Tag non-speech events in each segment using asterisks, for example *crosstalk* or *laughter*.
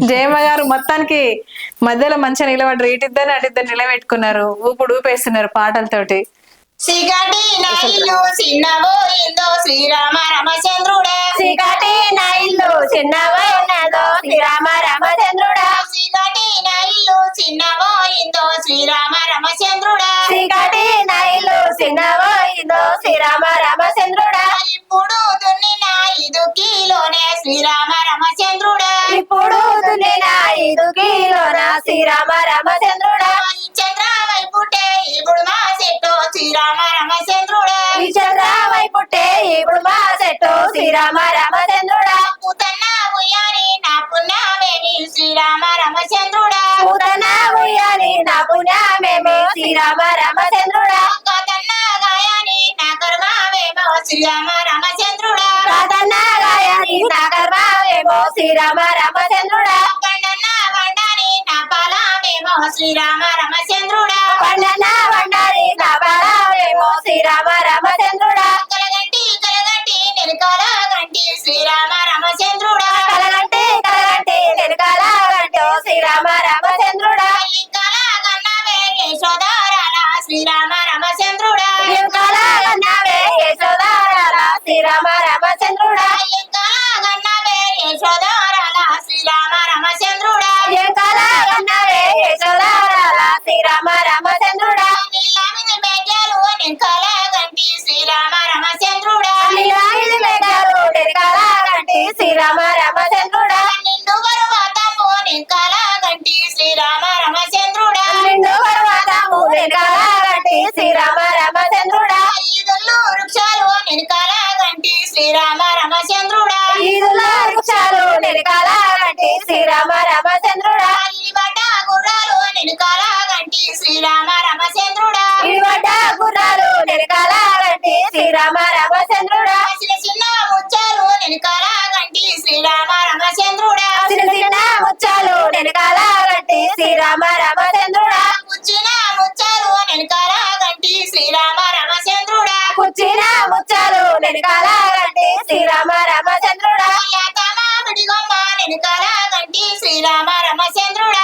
జయమ్మ గారు మొత్తానికి మధ్యలో మంచిగా నిలబడి ఇటిద్దరు అటిద్దరు నిలబెట్టుకున్నారు. ఊపుడు ఊపేస్తున్నారు పాటలతోటి. సిగటి నైలు చిన్నవో ఇందో శ్రీరామ రామచంద్రుడా. చీకటి నా ఇల్లు చిన్నవైనదో శ్రీరామ రామచంద్రుడా. సిగటి నైలు చిన్నవో ఇందో శ్రీరామ రామచంద్రుడా. చీకటి నా ఇల్లు చిన్నవైందో శ్రీరామ రామచంద్రుడా. ఇప్పుడు దున్నిన ఐదు కిలోనే శ్రీరామ రామచంద్రుడా. ఇప్పుడు దున్నిన ఐదు కిలోన? శ్రీరామ రామచంద్రుడా. ఈ చంద్ర వైపుటే ఇప్పుడు మా చెట్టు శ్రీరామ రామచంద్రుడా. ఈ చంద్రమై పుట్టే ఇప్పుడు మా చెట్టు శ్రీరామ రామచంద్రుడా. పుతన్న ఉయ్యాని నా పుణ్యమేమి? శ్రీరామ రామచంద్రుడా. పూతన ఉయ్యాలి నా పుణ్యమేమి? శ్రీరామ రామచంద్రుడా. కథన్న గాయాని నా కర్మమేమో శ్రీరామ శ్రీరామ రామచంద్రుడా పండన్న వండాని నా పాలమేమో శ్రీరామ రామచంద్రుడా శ్రీరామ రామచంద్రుడా. వృక్షాలు వెనకాల గంటి శ్రీరామ రామచంద్రుడా. ఇలిబడ్డ గుర్రాలు వెనకాల గంటి శ్రీరామ రామచంద్రుడా. ఇడివడ్డ గుర్రాలు వెనకాల గంటి శ్రీరామ రామచంద్రుడా. చిన్న చిన్న ముచ్చాలు వెనకాల గంటి శ్రీరామ రామచంద్రుడా. చిన్న చిన్న ముచ్చాలు వెనకాల గంటి శ్రీరామ రామచంద్రుడా. కూర్చిన ముచ్చాలు వెనకాల గంటి శ్రీరామ రామచంద్రుడా. కూర్చిన ముచ్చాలు వెనకాల కొమ్మ గంటి శ్రీరామ రమచంద్రుడ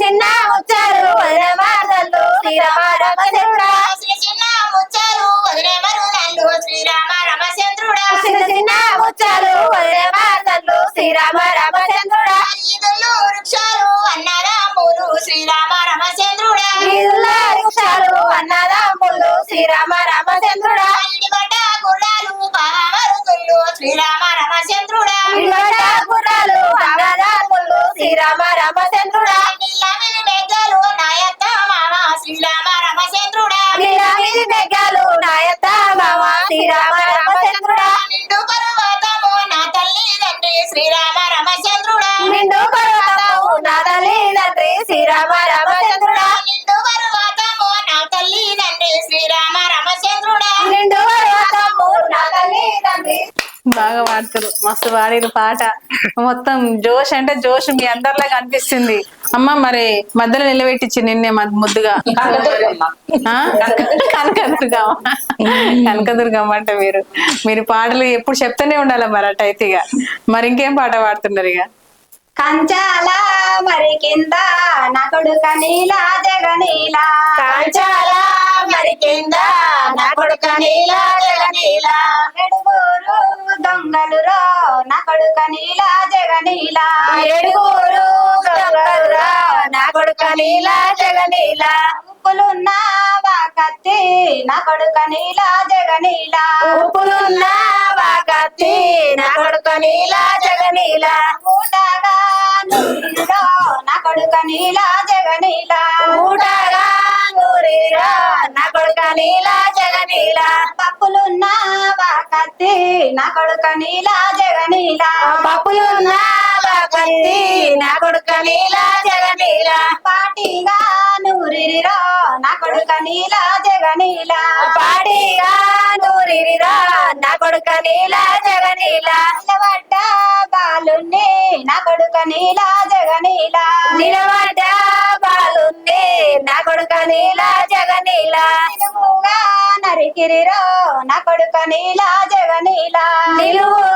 చిన్న వదిన శ్రీరామ రామచంద్రుడా చిన్న చిన్న ముచ్చాలు శ్రీరామ రామచంద్రుడా చిన్న చిన్న వదిన శ్రీరామ రామచంద్రుడా ఈదులు వృక్షాలు శ్రీరామ రామచంద్రుడా వీధుల వృక్షాలు అన్నదాములు శ్రీరామ శ్రీరామ రామచంద్రుడా. నిండు పర్వతము నా శ్రీరామ పాడుతారు మస్తు పాడిరు పాట. మొత్తం జోష్ అంటే జోష్ మీ అందరిలా కనిపిస్తుంది అమ్మ మరి మధ్యలో నిలబెట్టించి నిన్నే ముద్దుగా? కనకదుర్గమ్మ. కనకదుర్గమ్మ. అంటే మీరు. మీరు పాటలు ఎప్పుడు చెప్తూనే ఉండాలి మరి అటైతే ఇక. మరి ఇంకేం పాట పాడుతున్నారు ఇక? కంచాల మరి కింద నా కొడుక నీలా జగనీలా కంచాల మరి కింద నా కొడుక నీలా జగనీలా దొంగలు రో నా కొడుక నీలా జగనీలా. ఎడుగురు దొంగలు రో నా కొడుక నీలా జగనీలా. ఉప్పులున్నావా కత్తి నా కొడుక నీలా జగనీలా. ఉప్పులున్నావా కత్తి నా కొడుక నీలా జగనీలా. ఊటగా నా కొడుక నీలా జగనీలా. ఊటగా జగనీలా పప్పులున్నావా కత్తి? నా కొడుక నీలా జగనీలా. పప్పులున్నావా కత్తి? నా కొడుక నీలా జగనీలా. పాటిగా నూరిరిరా. నా కొడుక నీలా జగనీలా. పాడిగా నూరిరా నా కొడుక నీల జగనీల. నిలబడ్డ బాలుణ్ణి నా కొడుక నీలా జగనీలా. నిలబడ్డ బాలుంది నా కొడుక నీల జగనీల. నిలువుగా నరికిరిరో నా కొడుక నీలా జగనీలా. నిలువుగా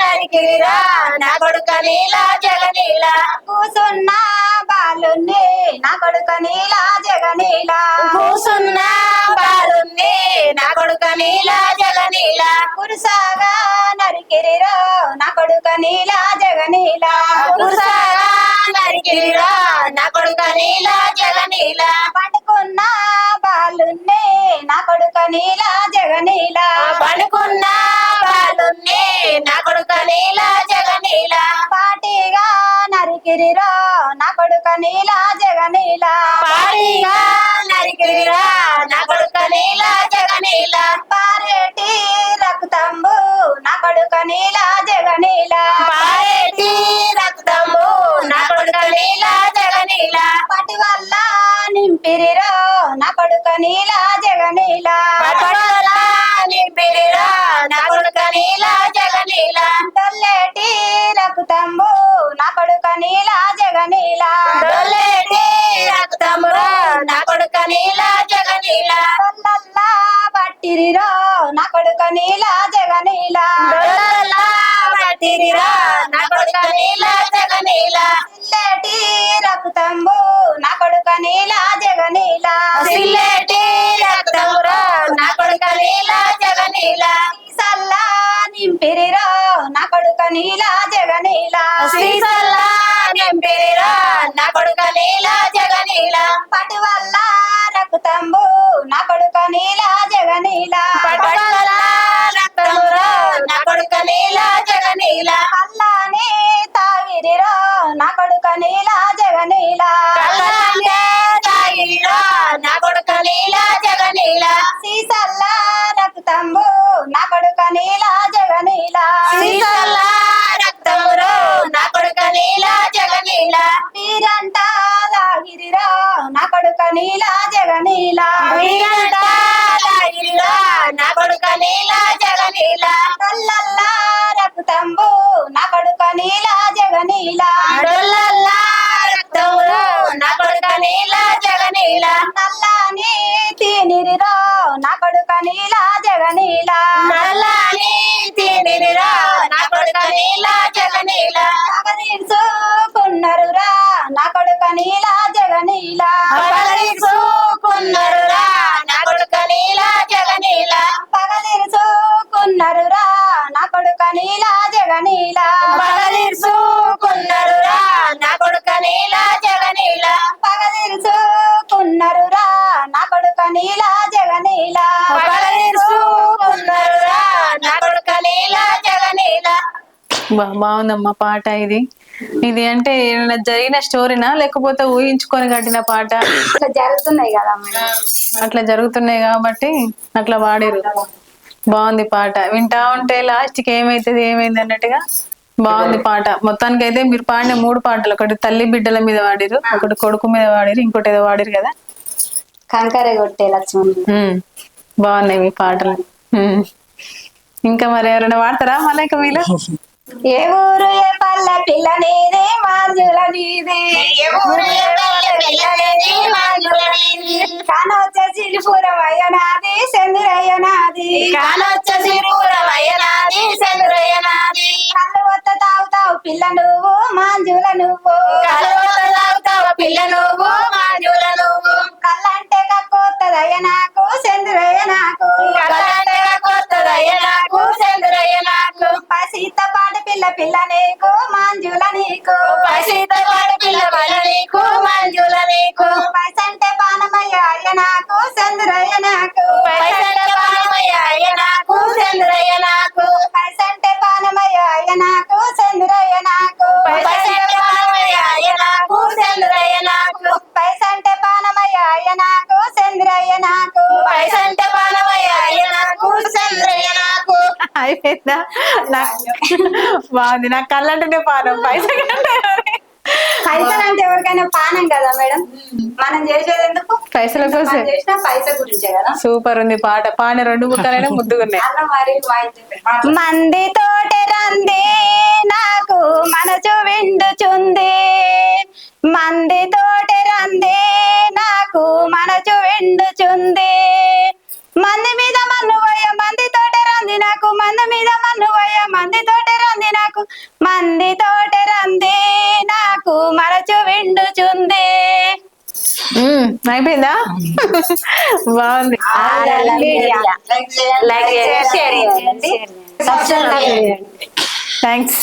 నరికిరా నా కొడుక నీల జగనీల. కూసున్న బాలుణ్ణి నా కొడుక నీలా జగనీలా. కూసున్న బాలుంది నా కొడుక నీల జగనీల. కురుసాగా నరికిరిరో నా కొడుక నీలా జగనీలా. కురుసాగా నరికిరా నా కొడుక నీల జగనీల. పండుకున్న బాలుణ్ణి నా కొడుక నీలా జగనీలా. పడుకున్న నరికిరిరో నా కొడుక నీలా జగనీలా పాడిగా నరికిరా నా కొడుక నీల జగనీల పారేటి రక్తంబు నా కొడుక నీలా జగనీలా పారేటి రక్తము నా కొడుక నీల జగనీల పటి వల్ల నింపిరిరో నా కొడుక నీలా జగనీలా పట్టుదల నింపిరిరా నా కొడుక నీల జగనీల తొల్లెటి సిల్లెటి రక్తమురా నా కొడుక నీల జగనీల. సల్లా నింపిరిరో నా కొడుక నీలా జగనీలా. శ్రీసల్లా నింపిరిరా నా కొడుక నీల జగనీల. పటి వల్ల రక్తంబు నా కొడుక నీలా జగనీల. ఇలా నల్ల నీ తినిరిరో నా కొడుక నీలా జగనీలా. నల్ల బాగుందమ్మా పాట ఇది. ఇది అంటే ఏమైనా జరిగిన స్టోరీనా? లేకపోతే ఊహించుకొని కట్టిన పాట? జరుగుతున్నాయి కదా అట్లా జరుగుతున్నాయి కాబట్టి అట్లా వాడిరు బాగుంది పాట. వింటా ఉంటే లాస్ట్కి ఏమైతుంది ఏమైంది అన్నట్టుగా బాగుంది పాట. మొత్తానికి అయితే మీరు పాడిన మూడు పాటలు. ఒకటి తల్లి బిడ్డల మీద వాడిరు ఒకటి కొడుకు మీద వాడిరు ఇంకోటి ఏదో వాడిరు కదా? కంకర కొట్టే లక్ష్మణ్. బాగున్నాయి మీ పాటలు. ఇంకా మరి ఎవరైనా వాడతారా మళ్ళీ ఇంకా వీళ్ళు *laughs* ఏ ఊరు ఏ పల్లె పిల్ల నీది మాంజుల నీది. ఏ ఊరు ఏ పల్లె పిల్లనేది మాంజులనేది. కానొచ్చ సిరిపురం అయ్యనాది చంద్రయ్య నాది కానొచ్చ సిరురమయ్య నాది చంద్రయ్య నాది కళ్ళు వత్త తాగుతావు పిల్ల నువ్వు మాంజుల నువ్వు. నాకు చంద్రయ్య నాకు. పానమయ్య నాకు చంద్రయ్య నాకు. పైసంటే పానమయ్య అయ్య నాకు చంద్రయ్య నాకు. పానమయ్య నాకు చంద్రయ్య నాకు. పైసంటే పానమయ్య అయ్య నాకు చంద్రయ్య నాకు. పైసంటే పానమయ్య అయ్య నాకు చంద్రయ్య నాకు. అయిపోయిందా? బాగుంది. నాకు కళ్ళంటేనే పానం. పైసా కంటే పైసలు అంటే ఎవరికైనా పానం కదా మేడం? మనం చేసేది ఎందుకు? పైసల కోసం చేసిన పైస గురించే కదా. సూపర్ ఉంది పాట. పాడిన రెండు ముక్కలైనా ముద్దుగున్నాయి. మరి మంది తోటి రంది. అయిపోయిందా? బాగుంది. థ్యాంక్స్